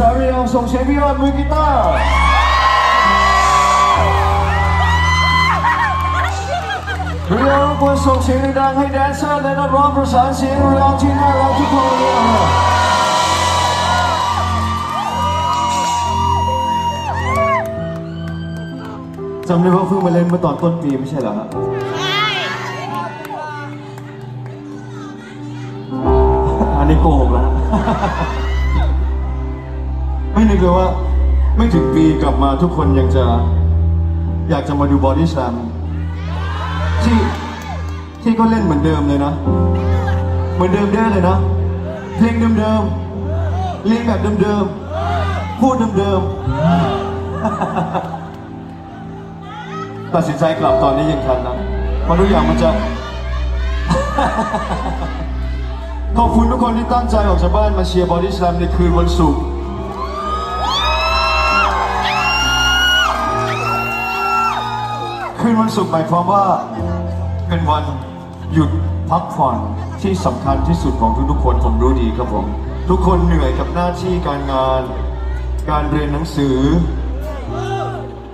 ร้อมือคีย์บอร์ดลุงสาริยังส่งเสียงพี่ยอดมือกีตาร์รียงควรส่งเสียงดังให้แดนเซอร์และนักร้องประสานเสียงเราที่น่ารักทุกคนเลยจำได้ว่าเพิ่งมาเล่นเมื่อตอนต้นปีไม่ใช่เหรอฮะ ไม่นึกเลยว่า ไม่ถึงปีกลับมาทุกคนยังจะ อยากจะมาดูบอดี้ a m ที่ที่ก็เล่นเหมือนเดิมเลยนะ เหมือนเดิมได้เลยนะ เพลงเดิมๆเล่นแบบเดิมๆพูดเดิมๆตัดสินใจกลับตอนนี้ยังทันนะเพราะทุกอย่างมันจะขอบคุณทุกคนที่ตั้งใจออกจากบ้านมาเชียร์บอดี้ a m ในคืนวันศุกร์ คืนวันศุกร์หมายความว่าเป็นวันหยุดพักผ่อนที่สำคัญที่สุดของทุกๆคนผมรู้ดีครับผม ทุกคนเหนื่อยกับหน้าที่การงาน การเรียนหนังสือ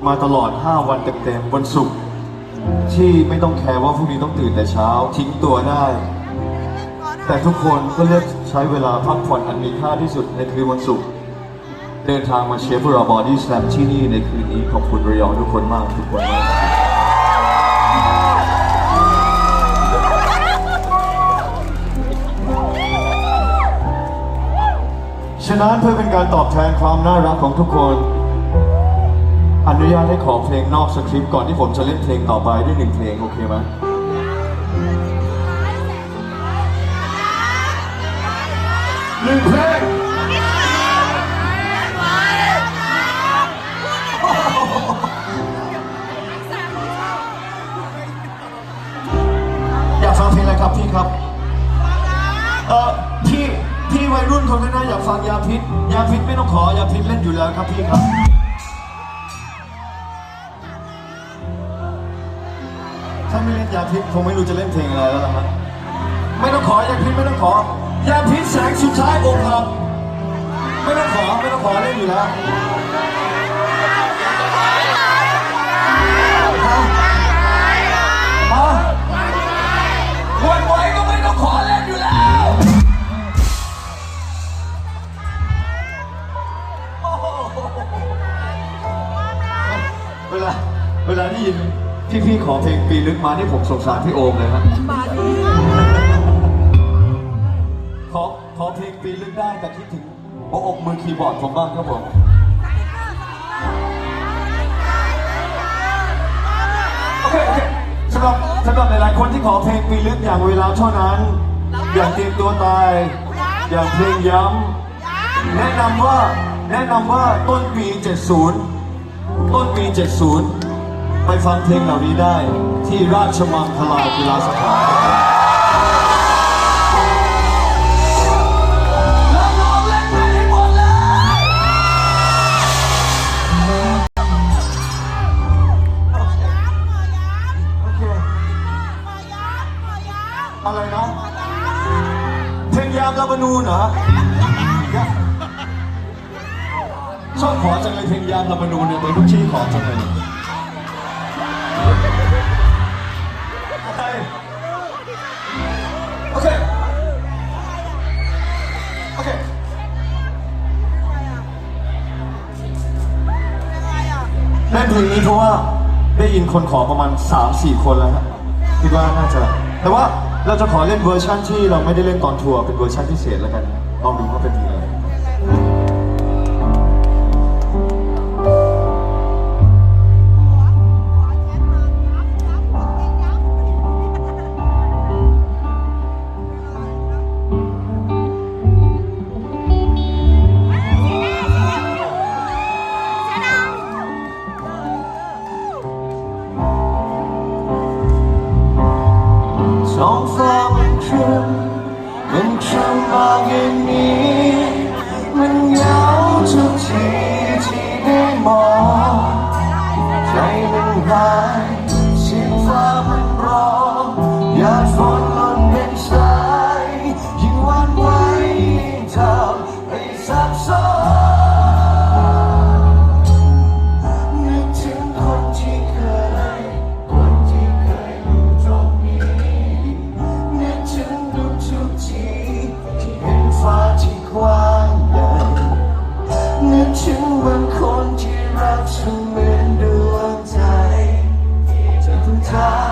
มาตลอด 5 วันเต็มๆวันศุกร์ที่ไม่ต้องแคร์ว่าพรุ่งนี้ต้องตื่นแต่เช้าทิ้งตัวได้ แต่ทุกคนก็เลือกใช้เวลาพักผ่อนอันมีค่าที่สุดในคืนวันศุกร์เดินทางมาเชียร์พวกเราบอดี้สแลมที่นี่ในคืนนี้ขอบคุณระยองทุกคนมากทุกคนมาก ฉะนั้นเพื่อเป็นการตอบแทนความน่ารักของทุกคน อนุญาตให้ขอเพลงนอกสคริปต์ก่อนที่ผมจะเล่นเพลงต่อไปด้วยหนึ่งเพลงโอเคไหมหนึ่งเพลง ยาพิษเล่นอยู่แล้วครับพี่ครับ ถ้าไม่เล่นยาพิษคงไม่รู้จะเล่นเพลงอะไรแล้วล่ะครับไม่ต้องขอยาพิษไม่ต้องขอยาพิษแสงสุดท้ายองค์ครับ ไม่ต้องขอไม่ต้องขอเล่นอยู่แล้ว เวลาได้ยินพี่ๆขอเพลงปีลึกมานี่ผมสงสารพี่โอมเลยฮะขอขอเพลงปีลึกได้แต่คิดถึงหัวอกมือคีย์บอร์ดผมบ้างครับผมโอเคโอเคสำหรับสำหรับหลายๆคนที่ขอเพลงปีลึกอย่างเวลาเท่านั้น อย่างเตรียมตัวตาย อย่างเพลงย้ำแนะนำว่าแนะนำว่าต้นปี 70 ต้นปี 70 ไปฟังเพลงเหล่านี้ได้ที่ราชมังคลากีฬาสถานรับรองเล่นไปให้หมดเลยอะไรนะ เพลงยามลาบานูนเหรอชอบขอจังเลยเพลงยามลาบานูนเนี่ยเป็นทุกที่ขอจังเลย โอเคเล่นเพลงนี้เพราะว่าได้ยินคนขอประมาณ 3-4 คนแล้วฮะคิดว่าน่าจะแต่ว่าเราจะขอเล่นเวอร์ชั่นที่เราไม่ได้เล่นตอนทัวร์เป็นเวอร์ชันพิเศษแล้วกันลองดูว่าเป็นยังไง มันค เ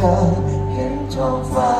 ธอเห็นท้องฟ้า